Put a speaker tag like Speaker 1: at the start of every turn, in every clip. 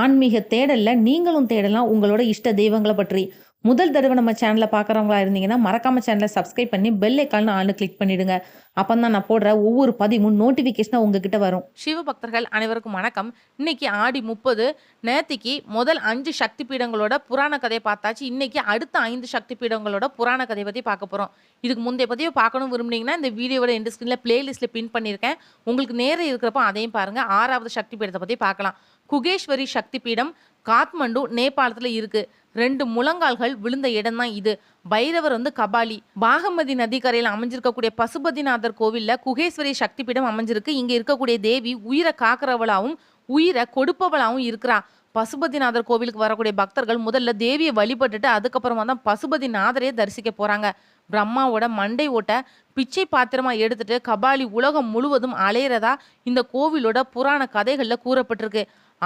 Speaker 1: ஆன்மீக தேடலில் நீங்களும் தேடலாம். உங்களோட இஷ்ட தெய்வங்களை பற்றி. முதல் தடவை நம்ம சேனலை பார்க்குறவங்களா இருந்தீங்கன்னா மறக்காம சேனலை சப்ஸ்கிரைப் பண்ணி பெல் ஐக்கால்னு ஆளு கிளிக் பண்ணிடுங்க. அப்போ தான் நான் போடுற ஒவ்வொரு பதிவும் நோட்டிஃபிகேஷனாக உங்ககிட்ட வரும்.
Speaker 2: சிவபக்தர்கள் அனைவருக்கும் வணக்கம். இன்னைக்கு ஆடி முப்பது. நேத்திக்கு முதல் அஞ்சு சக்தி பீடங்களோட புராண கதையை பார்த்தாச்சு. இன்னைக்கு அடுத்த ஐந்து சக்தி பீடங்களோட புராண கதையை பற்றி பார்க்க போகிறோம் இதுக்கு முந்தைய பதிவு பார்க்கணும் விரும்புனீங்கன்னா இந்த வீடியோவோட எந்த ஸ்க்ரீனில் பிளேலிஸ்ட்டில் பின் பண்ணியிருக்கேன். உங்களுக்கு நேரம் இருக்கிறப்போ அதையும் பாருங்கள் ஆறாவது சக்தி பீடத்தை பற்றி பார்க்கலாம். குகேஸ்வரி சக்தி பீடம் காத்மண்டு நேபாளத்தில் இருக்குது ரெண்டு முழங்கால்கள் விழுந்த இடம் தான் இது. பைரவர் வந்து கபாலி. பாகமதி நதிக்கரையில் அமைஞ்சிருக்கக்கூடிய பசுபதிநாதர் கோவிலில் குகேஸ்வரி சக்தி பீடம் அமைஞ்சிருக்கு. இங்கே இருக்கக்கூடிய தேவி உயிரை காக்கிறவளாவும் உயிரை கொடுப்பவளாவும் இருக்கிறா. பசுபதிநாதர் கோவிலுக்கு வரக்கூடிய பக்தர்கள் முதல்ல தேவியை வழிபட்டுட்டு அதுக்கப்புறமா தான் பசுபதிநாதரே தரிசிக்க போறாங்க. பிரம்மாவோட மண்டை ஓட்ட பிச்சை பாத்திரமா எடுத்துட்டு கபாலி உலகம் முழுவதும் அலையிறதா இந்த கோவிலோட புராண கதைகளில் கூறப்பட்டிருக்கு.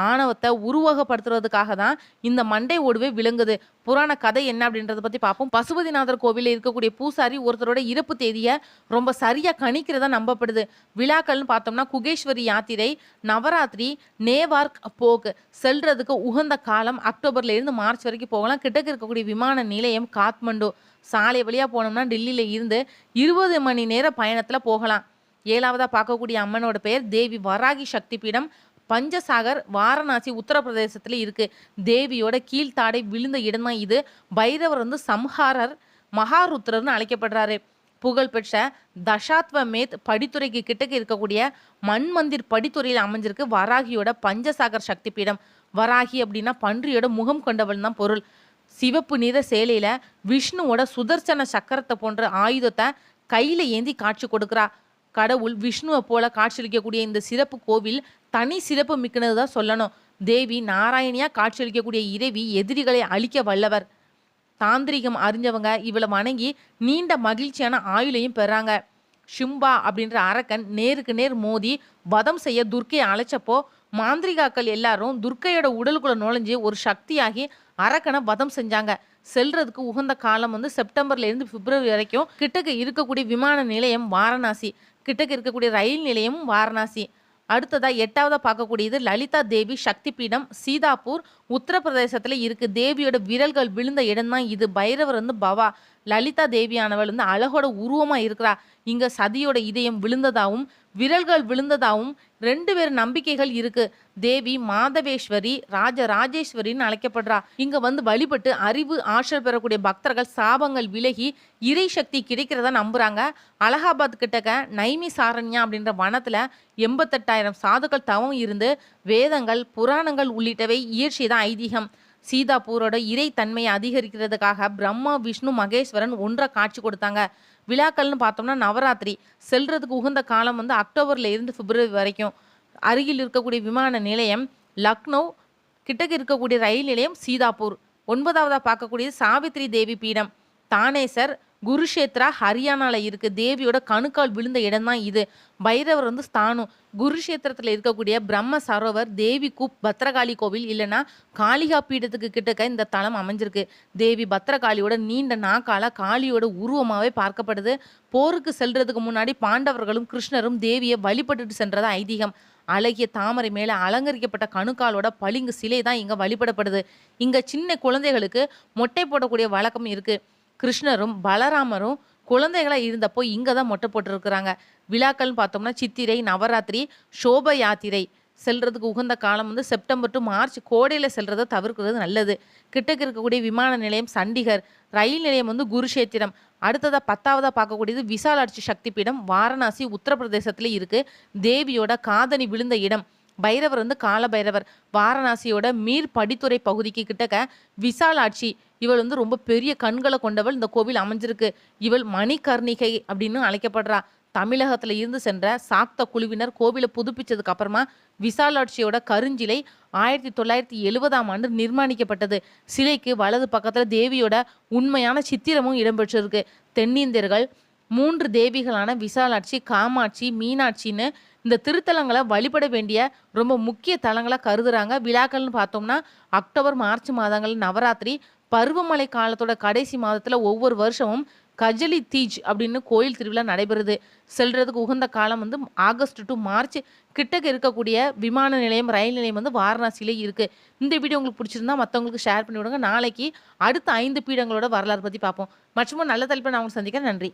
Speaker 2: ஆணவத்தை உருவகப்படுத்துறதுக்காக தான் இந்த மண்டை ஓடுவே விளங்குது புராண கதை என்ன அப்படின்றத பத்தி பார்ப்போம் பசுபதிநாதர் கோவிலில் இருக்கக்கூடிய பூசாரி ஒருத்தரோட இறப்பு தேதியை ரொம்ப சரியா கணிக்கிறதா நம்பப்படுது. விழாக்கள்னு பார்த்தோம்னா குகேஸ்வரி யாத்திரை நவராத்திரி நேவார்க் போக்கு செல்றதுக்கு உகந்த காலம். அக்டோபர்ல இருந்து மார்ச் வரைக்கும் போகலாம். கிட்டக்க இருக்கக்கூடிய விமான நிலையம் காத்மண்டு. சாலை வழியா போனோம்னா டெல்லியில இருந்து இருபது மணி நேர பயணத்துல போகலாம். ஏழாவதா பார்க்கக்கூடிய அம்மனோட பெயர் தேவி வராகி சக்தி பீடம் பஞ்சசாகர் வாரணாசி உத்தரப்பிரதேசத்தில் இருக்குது தேவியோட கீழ்த்தாடை விழுந்த இடம்தான் இது. பைரவர் வந்து சம்ஹாரர் மகாருத்ரர்னு அழைக்கப்படுறாரு. புகழ்பெற்ற தசாத்வமேத் படித்துறைக்கு கிட்டக்கு இருக்கக்கூடிய மண்மந்திர் படித்துறையில் அமைஞ்சிருக்கு. வராகியோட பஞ்சசாகர் சக்தி பீடம் வராகி அப்படின்னா பன்றியோட முகம் கொண்டவள் தான் பொருள். சிவப்பு நிற சேலையில விஷ்ணுவோட சுதர்சன சக்கரத்தை போன்ற ஆயுதத்தை கையில ஏந்தி காட்சி கொடுக்குறா. கடவுள் விஷ்ணுவை போல காட்சியளிக்கக்கூடிய இந்த சிறப்பு கோவில் தனி சிறப்பு மிக்கனது தான் சொல்லணும். தேவி நாராயணியா காட்சியளிக்கக்கூடிய இறைவி எதிரிகளை அழிக்க வல்லவர். தாந்திரிகம் அறிஞ்சவங்க இவளை வணங்கி நீண்ட மகிழ்ச்சியான ஆயுளையும் பெறாங்க. ஷிம்பா அப்படின்ற அரக்கன் நேருக்கு நேர் மோதி வதம் செய்ய துர்க்கையை அழைச்சப்போ மாந்திரிகாக்கள் எல்லாரும் துர்க்கையோட உடலுக்குள்ள நுழைஞ்சு ஒரு சக்தியாகி அரக்கனை வதம் செஞ்சாங்க. செல்றதுக்கு உகந்த காலம் வந்து செப்டம்பர்ல இருந்து பிப்ரவரி வரைக்கும் கிட்டக்க இருக்கக்கூடிய விமான நிலையம் வாரணாசி கிட்டக்க இருக்கக்கூடிய ரயில் நிலையமும் வாரணாசி. அடுத்ததாக எட்டாவதாக பார்க்கக்கூடியது லலிதா தேவி சக்தி பீடம் சீதாப்பூர் உத்தரப்பிரதேசத்தில் இருக்கு. தேவியோட விரல்கள் விழுந்த இடம் தான் இது. பைரவர் வந்து பவா. லலிதா தேவியானவள் வந்து அழகோட உருவமாக இருக்கிறா. இங்கே சதியோட இதயம் விழுந்ததாகவும் விரல்கள் விழுந்ததாகவும் ரெண்டு பேர் நம்பிக்கைகள் இருக்கு. தேவி மாதவேஸ்வரி ராஜ ராஜேஸ்வரின்னு அழைக்கப்படுறா. இங்க வந்து வழிபட்டு அறிவு ஆற்றல் பெறக்கூடிய பக்தர்கள் சாபங்கள் விலகி இறை சக்தி கிடைக்கிறதா நம்புறாங்க. அலகாபாத் கிட்டக்க நைமி சாரண்யா அப்படின்ற வனத்துல எண்பத்தெட்டாயிரம் சாதுக்கள் தவம் இருந்து வேதங்கள் புராணங்கள் உள்ளிட்டவை இயற்றியதான் ஐதீகம். சீதாப்பூரோட இறைத்தன்மையை அதிகரிக்கிறதுக்காக பிரம்மா விஷ்ணு மகேஸ்வரன் ஒன்றை காட்சி கொடுத்தாங்க. விழாக்கள்னு பார்த்தோம்னா நவராத்திரி. செல்றதுக்கு உகந்த காலம் வந்து அக்டோபர்ல இருந்து பிப்ரவரி வரைக்கும். அருகில் இருக்கக்கூடிய விமான நிலையம் லக்னோ கிட்டக்க இருக்கக்கூடிய ரயில் நிலையம் சீதாப்பூர். ஒன்பதாவதாக பார்க்கக்கூடியது சாவித்ரி தேவி பீடம். தானேசர் குருஷேத்ரா ஹரியானால இருக்கு. தேவியோட கணுக்கால் விழுந்த இடம் தான் இது. பைரவர் வந்து ஸ்தானம். குருஷேத்திரத்துல இருக்கக்கூடிய பிரம்ம சரோவர் தேவி கூப் பத்ரகாளி கோவில் இல்லைன்னா காளிகா பீடத்துக்கு கிட்டக்க இந்த தலம் அமைஞ்சிருக்கு. தேவி பத்ரகாளியோட நீண்ட நாக்கால காளியோட உருவமாவே பார்க்கப்படுது. போருக்கு செல்றதுக்கு முன்னாடி பாண்டவர்களும் கிருஷ்ணரும் தேவியை வழிபட்டுட்டு சென்றதா ஐதீகம். அழகிய தாமரை மேலே அலங்கரிக்கப்பட்ட கணுக்காலோட பளிங்கு சிலை தான் இங்கே வழிபடப்படுது. இங்கே சின்ன குழந்தைகளுக்கு மொட்டை போடக்கூடிய வழக்கம் இருக்குது கிருஷ்ணரும் பலராமரும் குழந்தைகளாக இருந்தப்போ இங்கே தான் மொட்டை போட்டிருக்கிறாங்க. விழாக்கள்னு பார்த்தோம்னா சித்திரை நவராத்திரி சோப யாத்திரை செல்றதுக்கு உகந்த காலம் வந்து செப்டம்பர் டு மார்ச் கோடையில் செல்றதை தவிர்க்கிறது நல்லது. கிட்டக்க இருக்கக்கூடிய விமான நிலையம் சண்டிகர் ரயில் நிலையம் வந்து குருஷேத்திரம். அடுத்ததாக பத்தாவதாக பார்க்கக்கூடியது விசாலாட்சி சக்தி பீடம் வாரணாசி உத்தரப்பிரதேசத்தில் இருக்குது தேவியோட காதணி விழுந்த இடம். பைரவர் வந்து கால பைரவர் வாரணாசியோட மீர் படித்துறை பகுதிக்கு கிட்டக்க விசாலாட்சி. இவள் வந்து ரொம்ப பெரிய கண்களை கொண்டவள். இந்த கோவில் அமைஞ்சிருக்கு. இவள் மணிகர்ணிகை அப்படின்னு அழைக்கப்படுறா. தமிழகத்துல இருந்து சென்ற சாக்த குழுவினர் கோவிலை புதுப்பிச்சதுக்கு அப்புறமா விசாலாட்சியோட கருஞ்சிலை ஆயிரத்தி தொள்ளாயிரத்தி எழுபதாம் ஆண்டு நிர்மாணிக்கப்பட்டது. சிலைக்கு வலது பக்கத்துல தேவியோட உண்மையான சித்திரமும் இடம்பெற்றிருக்கு தென்னிந்தியர்கள் மூன்று தேவிகளான விசாலாட்சி காமாட்சி மீனாட்சின்னு இந்த திருத்தலங்களை வழிபட வேண்டிய ரொம்ப முக்கிய தலங்களாக கருதுறாங்க. விழாக்கள்னு பார்த்தோம்னா அக்டோபர் மார்ச் மாதங்கள் நவராத்திரி பருவமழை காலத்தோட கடைசி மாதத்தில் ஒவ்வொரு வருஷமும் கஜலி தீஜ் அப்படின்னு கோயில் திருவிழா நடைபெறுது. செல்றதுக்கு உகந்த காலம் வந்து ஆகஸ்ட் டு மார்ச். கிட்டக்க இருக்கக்கூடிய விமான நிலையம் ரயில் நிலையம் வந்து வாரணாசியிலே இருக்குது இந்த வீடியோ உங்களுக்கு பிடிச்சிருந்தா மற்றவங்களுக்கு ஷேர் பண்ணி விடுங்க நாளைக்கு அடுத்த ஐந்து பீடங்களோட வரலாறு பற்றி பார்ப்போம். மற்றும் நல்ல தலைப்பை நான் உங்களுக்கு சந்திக்கிறேன். நன்றி.